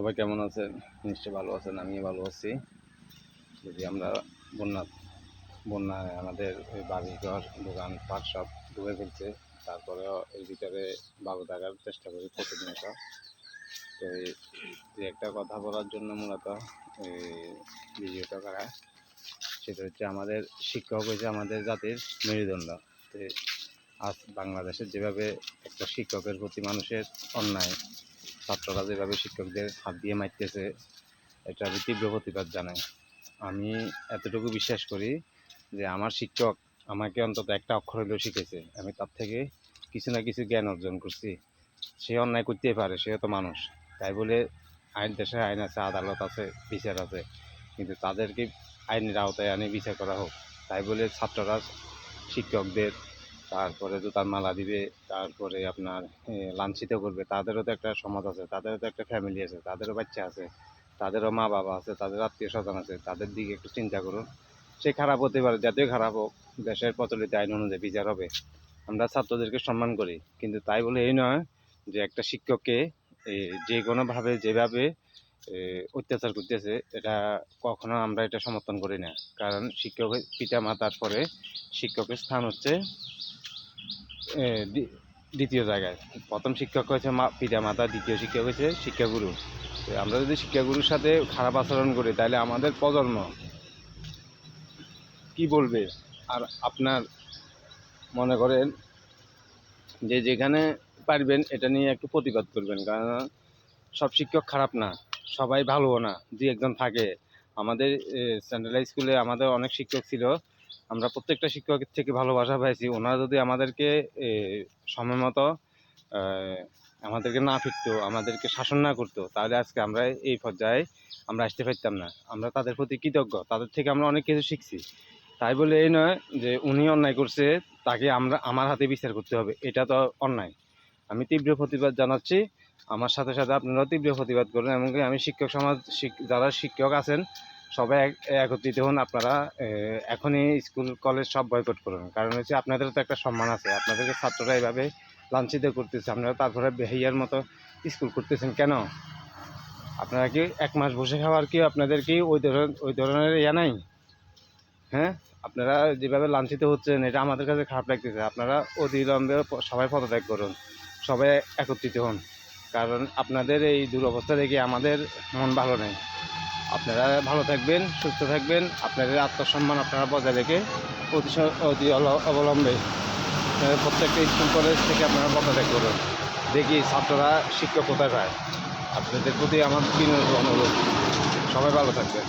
সবাই কেমন আছেন? নিশ্চয়ই ভালো আছেন, আমিও ভালো আছি। যদি আমরা বন্যা, বন্যায় আমাদের ওই বাড়ি ঘর দোকান, পাট সব ডুবে ফেলছে, তারপরেও এর ভিতরে ভালো থাকার চেষ্টা করি প্রতিনিয়ত। তো এই একটা কথা বলার জন্য মূলত এই ভিডিওটা করা। সেটা হচ্ছে আমাদের শিক্ষক হয়েছে আমাদের জাতির মেরুদণ্ড। তো আজ বাংলাদেশের যেভাবে একটা শিক্ষকের প্রতি মানুষের অন্যায় ছাত্ররা যেভাবে শিক্ষকদের হাত দিয়ে মারতেছে এটা আমি তীব্র প্রতিবাদ জানাই। আমি এতটুকু বিশ্বাস করি যে আমার শিক্ষক আমাকে অন্তত একটা অক্ষর হলেও শিখেছে। আমি তার থেকে কিছু না কিছু জ্ঞান অর্জন করছি। সে অন্যায় করতেই পারে সে তো মানুষ। তাই বলে আইন দেশের আইন আছে, আদালত আছে, বিচার আছে। কিন্তু তাদেরকে আইনের আওতায় আনে বিচার করা হোক, তাই বলে ছাত্ররা শিক্ষকদের তারপরে জুতার মালা দিবে, তারপরে আপনার লাঞ্ছিত করবে। তাদেরও তো একটা সমাজ আছে, তাদেরও তো একটা ফ্যামিলি আছে, তাদেরও বাচ্চা আছে, তাদেরও মা বাবা আছে, তাদের আত্মীয় স্বজন আছে, তাদের দিকে একটু চিন্তা করুন। সে খারাপ হতে পারে যাতে খারাপ হোক, দেশের প্রচলিত আইন অনুযায়ী বিচার হবে। আমরা ছাত্রদেরকে সম্মান করি, কিন্তু তাই বলে এই নয় যে একটা শিক্ষককে যে কোনোভাবে যেভাবে অত্যাচার করতেছে, এটা কখনো আমরা এটা সমর্থন করি না। কারণ শিক্ষকের পিতা মাতার পরে শিক্ষকের স্থান হচ্ছে দ্বিতীয় জায়গায়। প্রথম শিক্ষক হয়েছে মা, পিতা মাতা, দ্বিতীয় শিক্ষক হয়েছে শিক্ষাগুরু। আমরা যদি শিক্ষাগুরুর সাথে খারাপ আচরণ করি, তাহলে আমাদের প্রজন্ম কি বলবে? আর আপনার মনে করেন যে যেখানে পারবেন, এটা নিয়ে একটু প্রতিবাদ করবেন। কারণ সব শিক্ষক খারাপ না, সবাই ভালোও না দুই একজন থাকে। আমাদের সেন্ট্রাল স্কুলে আমাদের অনেক শিক্ষক ছিল। আমরা প্রত্যেকটা শিক্ষকের থেকে ভালোবাসা পাইছি। ওনারা যদি আমাদেরকে সময় মতো আমাদেরকে না ফিরতো, আমাদেরকে শাসন না করতো, তাহলে আজকে আমরা এই পর্যায়ে আমরা আসতে পারতাম না। আমরা তাদের প্রতি কৃতজ্ঞ, তাদের থেকে আমরা অনেক কিছু শিখছি। তাই বলে এই নয় যে উনি অন্যায় করছে, তাকে আমরা, আমার হাতে বিচার করতে হবে, এটা তো অন্যায়। আমি তীব্র প্রতিবাদ জানাচ্ছি। আমার সাথে সাথে আপনারাও তীব্র প্রতিবাদ করুন, এমনকি আমি শিক্ষক সমাজ যারা শিক্ষক আছেন সবাই এক- একত্রিত হন আপনারা এখনই স্কুল, কলেজ সব বয়কট করুন। কারণ হচ্ছে আপনাদেরও তো একটা সম্মান আছে। আপনাদেরকে ছাত্ররা এভাবে লাঞ্ছিত করতেছে। আপনারা তারপরে বেহাইয়ার মতো স্কুল করতেছেন কেন? আপনারা কি এক মাস বসে খাওয়ার কি আপনাদের কি ওই ধরনের ওই ধরনের ইয়া নাই? হ্যাঁ? আপনারা যেভাবে লাঞ্ছিত হচ্ছেন, এটা আমাদের কাছে খারাপ লাগতেছে। আপনারা অবিলম্বে সবাই পদত্যাগ করুন। সবাই একত্রিত হন। কারণ আপনাদের এই দুরবস্থা দেখে আমাদের মন ভালো নেই। আপনারা ভালো থাকবেন, সুস্থ থাকবেন। আপনাদের আত্মসম্মান আপনারা বজায় রেখে অতি অতি অবলম্বে প্রত্যেকটা স্কুল, কলেজ থেকে আপনারা পদত্যাগ করুন। দেখি ছাত্ররা শিক্ষক কোথায় পায়। আপনাদের প্রতি আমার বিনোদ অনুরোধ। সবাই ভালো থাকবেন।